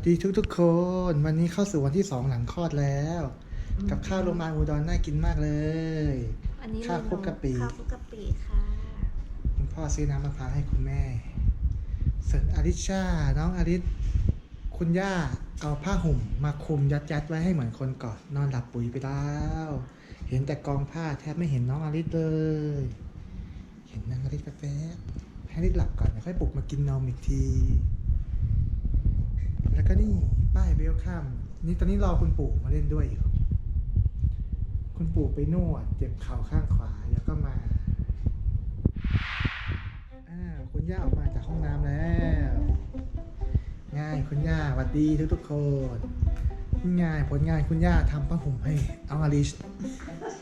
วัสดีทุกทุกๆ คน วันนี้เข้าสู่วันที่สองหลังคลอดแล้ว กับข้าวโรงพยาบาลอุดรน่ากินมากเลยอันนี้ข้าวคลุกกะปิข้าวคลุกกะปิค่ะคุณพ่อซื้อน้ำมะพร้าวให้คุณแม่ส่วนอลิชาน้องอลิชคุณย่าเอาผ้าห่มมาคลุมยัดยัดๆไว้ให้เหมือนคนก่อนนอนหลับปุ๋ยไปแล้ว เห็นแต่กองผ้าแทบไม่เห็นน้องอลิชเลย เห็นน้องอลิชแป๊บๆให้อลิชหลับก่อนเดี๋ยวค่อยปลุกมากินนมอีกทีแล้ว ก็นี่ป้ายเวลคัมนี่ตอนนี้รอคุณปู่มาเล่นด้วยอยู่ คุณปู่ไปนวดเจ็บเข่าข้างขวาแล้วก็มาอ่าคุณย่าออกมาจากห้องน้ำแล้ว ง่ายคุณย่าหวัดดีทุกทุกคนง่ายผลงานคุณย่าทำผ้าห่มให้เอาอาริช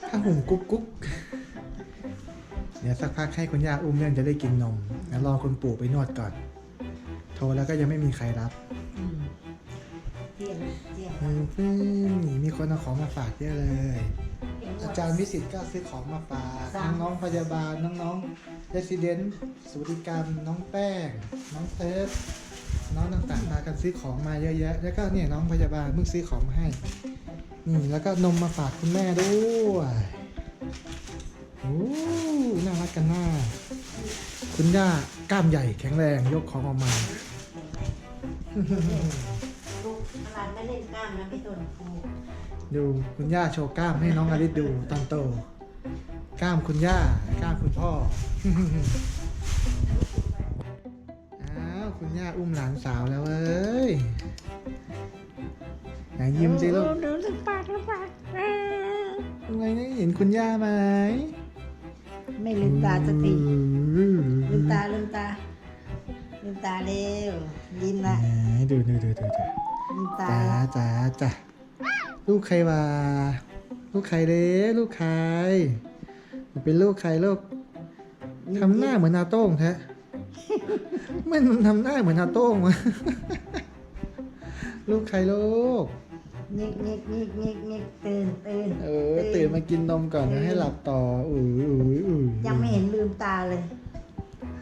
ผ้าห่มกุ๊กกุ๊กเดี๋ยวสักพักให้คุณย่าอุ้มเล่นจะได้กินนมแล้วรอคุณปู่ไปนวดก่อน โทรแล้วก็ยังไม่มีใครรับ เที่ยงเที่ยงอืมปึ้งนี่มีคนเอาของมาฝากเยอะเลย อาจารย์วิสิตก็ซื้อของมาฝากน้องๆพยาบาลน้องๆเรสซิเดนต์สูติกรรมน้องแป้ง น้องเติร์ฟน้องต่างๆพากันซื้อของมาเยอะแยะ แล้วก็เนี่ยน้องพยาบาลเพิ่งซื้อของมาให้ นี่แล้วก็นมมาฝากคุณแม่ด้วยโอ้น่ารักกันมากคุณย่ากล้ามใหญ่แข็งแรงยกของออกมาลู กหลานไม่เล่นกล้ามนะพี่ต้นครูดูคุณย่าโชว์กล้ามให้น้องอลิสดูตอนโต กล้ามคุณย่ากล้ามคุณพ่อ อ้าว คุณย่าอุ้มหลานสาวแล้วเว้ย ไหนยิ้มสิลูกดูสึกปากสึกปากอ่าอะไรนี่เห็นคุณย่าไหม ไม่ลืมตาสักทีอืมลืมตาลืมตาลืมตาเร็วยิ้มละไหนดูดูดูดูดูลืมตา จ้าจ้าจ้าลูกใครวะลูกใครเด้ลูกใครมันเป็นลูกใครลูกทำหน้าเหมือนอาโต้งแท้มันทำหน้าเหมือนอาโต้งวะลูกใครลูกเงีกเงีกเงีกเงีกเงีกตื่นตื่นเออตื่นมากินนมก่อนแล้วให้หลับต่ออุ้ยอุ้ยอุ้ยยังไม่เห็นลืมตาเลย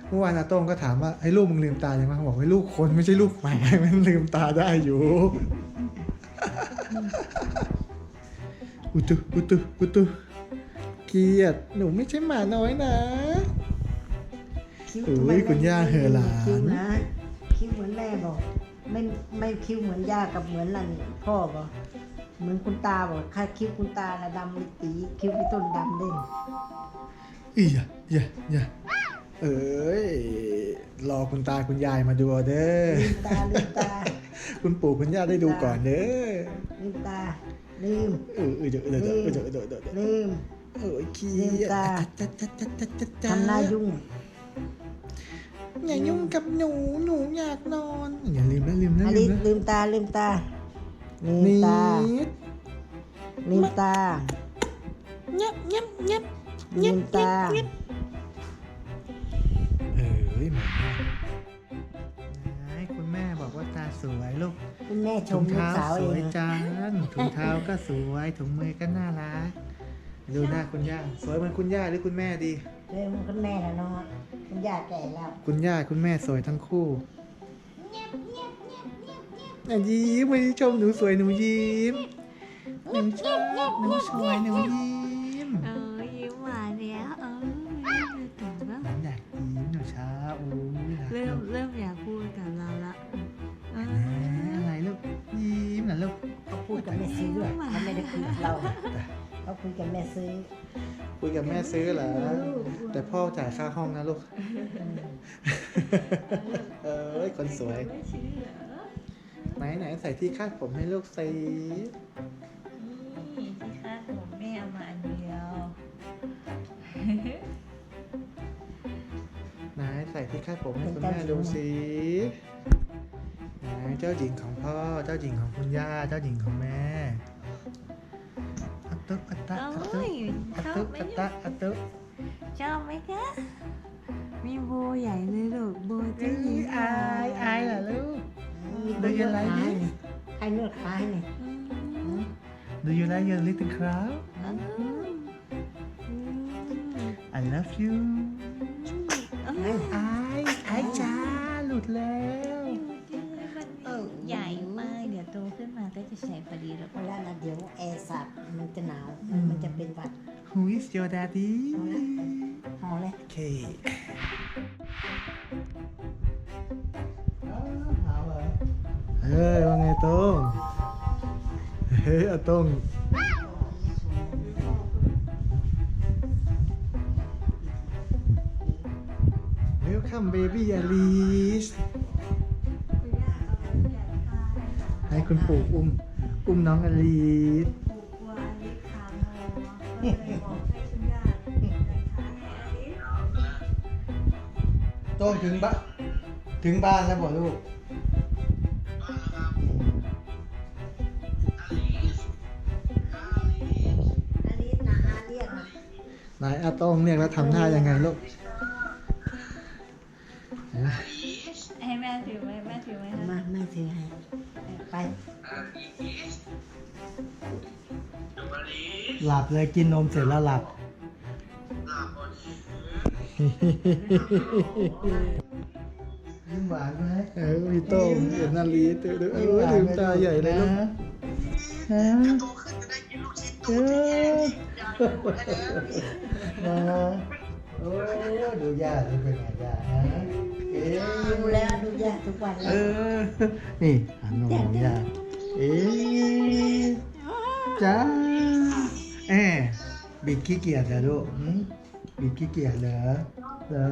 เมื่อวานอาโต้งก็ถามว่าให้ลูกมึงลืมตายังไงเขาบอกให้ลูกคนไม่ใช่ลูกหมามันลืมตาได้อยู่ อุตุอุตุอุตุเกียดหนูไม่ใช่หมาน้อยนะคิ้วโอ้ยทำไมคุณย่าเหอะหลาน คิ้วนะคิ้วเหมือนแม่บอกไม่ไม่คิ้วเหมือนย่ากับเหมือนนั่นพ่อบอกเหมือนคุณตาบอกค่าคิ้วคุณตาละดำลิตีคิ้วพี่ต้นดำเด่นอีอย่าอย่าอย่า เอ้ยรอคุณตาคุณยายมาดูเอาเด้อลืมตาลืมตาคุณปู่คุณย่าได้ดูก่อนเด้อลืมตาลืมเออเออเดี๋ยวเดี๋ยวเดี๋ยวเดี๋ยวเดี๋ยวเดี๋ยวเดี๋ยวลืมเออขี้ลืมตาจ๊ะจ๊ะจ๊ะจ๊ะจ๊ะจ๊ะทำหน้ายุ่งอย่ายุ่งกับหนูหนูอยากนอนอย่าลืมนะลืมนะอลืลิมสนะลืมตาลืมตาลืมนิตาดลืมตาเงียบเงียบเงียบลืมตาเอ้ ยหมาไหนคุณแม่บอกว่าตาสวยลูกคุณแม่ชถุมงลูกเท้าสาวสเอวยงจังถุงเท้าก็สวยถุงมือก็น่ารักดูหน้าคุณย่าสวยเหมือนคุณย่าหรือคุณแม่ดี เรื่องคุณแม่นะเนาะคุณย่าแก่แล้วคุณย่าคุณแม่สวยทั้งคู่อะยิ้มวันนี้ชมหนูสวยหนูยิ้มหนูชอบหนูสวยหนูยิ้ เริ่มลูกเริ่มอยากพูดกับเราละเอแหอมอะไรลูกยิ้มนะลูกเขาพูดกับแม่ซื้อด้วยเขาไม่ได้คุยกับเราเขาคุยกับแม่ซื้อ คุยกับแม่ซื้อเหรอ แต่พ่อจ่ายค่าห้องนะลูก เอ้ยคนสวยไม่ชี้เหรอไหนไหนใส่ที่คาดผมให้ลูกสิ คาดผมให้คุณแม่ดูสิไหนเจ้าหญิงของพ่อ เจ้าหญิงของคุณย่า เจ้าหญิงของแม่อัตตุอัตตะเอ้อัตตุยอัตชอตุบไหมอัตเนี่ยตะอัตตุชอบไหมคะ มีโบใหญ่เลยลูกโบเอ้เจ้าหญิยงอายอายเหรอลูกดูยังไงใครเลือกใครนี่อืม Do you like your little crown อืมอืม I love you เอ้ยอายอายจ้าหลุดแล้วมันใหญ่มากโตขึ้นมาก็จะใส่พอดีหรอกเวลาเดี๋ยวแอร์สับมันจะหนาวอืมมันจะเป็นหวัด Who is your daddy หอเลยโอเคเฮ้ยว่าไงโต้งเฮ้ยอาโต้ง คัมเบบี้อลิสให้คุณปู่อุ้ม อุ้มน้องอลิสโต้งถึงบ้านถึงบ้านแล้วบ่ลูกไหนอาต้องเรียกแล้วทำท่ายังไงลูก ให้แม่ถือไหมแม่ถือไหมคะมาแม่ถือให้ไปหลับเลยกินนมเสร็จแล้วหลับยิ้มหวานไหมเออพี่โต้งเห็นนาลีตื่นเออลืมตาใหญ่เลยลูกฮะเออนะโอ้ดูย่าดูเป็นไงย่าฮะเอ๊ะดูแล้วดูยากทุกวันเออนี่หันมามองย่าเอ๊ะจ้าเอ๊ะบิดขี้เกียจเหรอลูกหืมบิดขี้เกียจเหรอเหรอ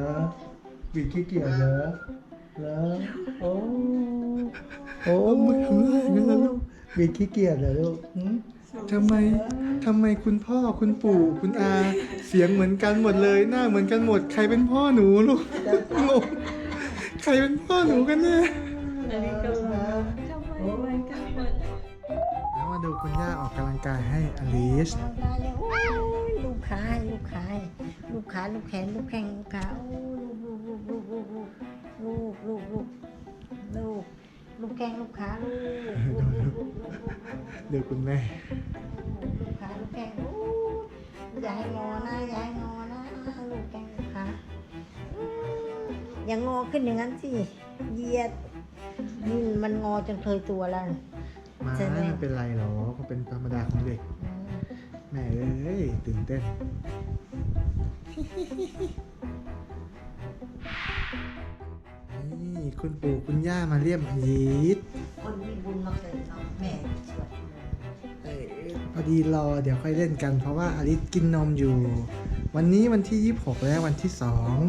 บิดขี้เกียจเหรอเหรอโอ้โอ้มือทำไรกันล่ะลูกบิดขี้เกียจเหรอลูกหืม ทำไมทำไมคุณพ่อคุณปู่คุณอาเสียงเหมือนกันหมดเลยหน้าเหมือนกันหมด ใครเป็นพ่อหนูลูกงงใครเป็นพ่อหนูกันแน่อลิสก็บอกทำไมเหมือนกันหมดแล้วมาดูคุณย่าออกกำลังกายให้อลิสทำได้แล้วโอ้ยลูกขาลูกขาลูกขาลูกแขนลูกแข้งลูกขาโอ้ลูกลูกลูกลูกลูกลูกลูกลูก ลูกลูกแข้งลูกขาลูกลูกลูกลูกลูกลูกเดี๋ยวคุณแม่ ลูกขาลูกแข้งโอ้อย่าให้งอนะอย่าให้งอนะลูกแข้งลูกขาอืมอย่างงอขึ้นอย่างนั้นสิเหยียดนี่มันงอจนเคยตัวแล้วมาใช่ไหมไม่เป็นไรหรอกก็เป็นธรรมดาของเด็กแม่เอ้ยตื่นเต้น คุณปู่คุณย่ามาเรียมอลิสคนมีบุญมาเกิดเอาแม่สวดเอ้ยพอดีรอเดี๋ยวค่อยเล่นกัน เพราะว่าอลิสกินนมอยู่ วันนี้วันที่ 26 แล้ววันที่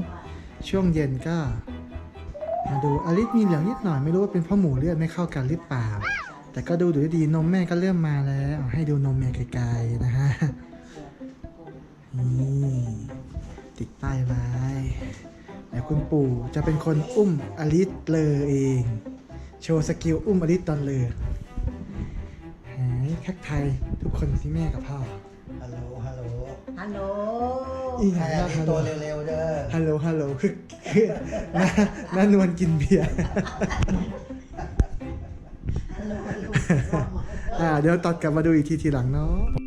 2 ช่วงเย็นก็ มาดูอลิสมีเหลืองนิดหน่อยไม่รู้ว่าเป็นเพราะหมูเลือดไม่เข้ากันหรือเปล่า แต่ก็ดูดูดีๆนมแม่ก็เริ่มมาแล้วให้ดูนมแม่ไกลๆนะฮะนี่ติดป้ายไว้เดี๋ยว คุณปู่จะเป็นคนอุ้มอลิสเลอเอง โชว์สกิลอุ้มอลิสตอนเลอหายทักไทายทุกคนที่แม่กับพ่อ ฮัลโหล ฮัลโหลฮัลโหลอีใครหาอยากเห็นตัวเร็วๆเด้อฮัลโหลฮัลโหลคือคือหน้าหน้านวลกินเบียร์ ฮัลโหลฮัลโหล อ่าเดี๋ยวตัดกลับมาดูอีกทีทีหลังเนาะ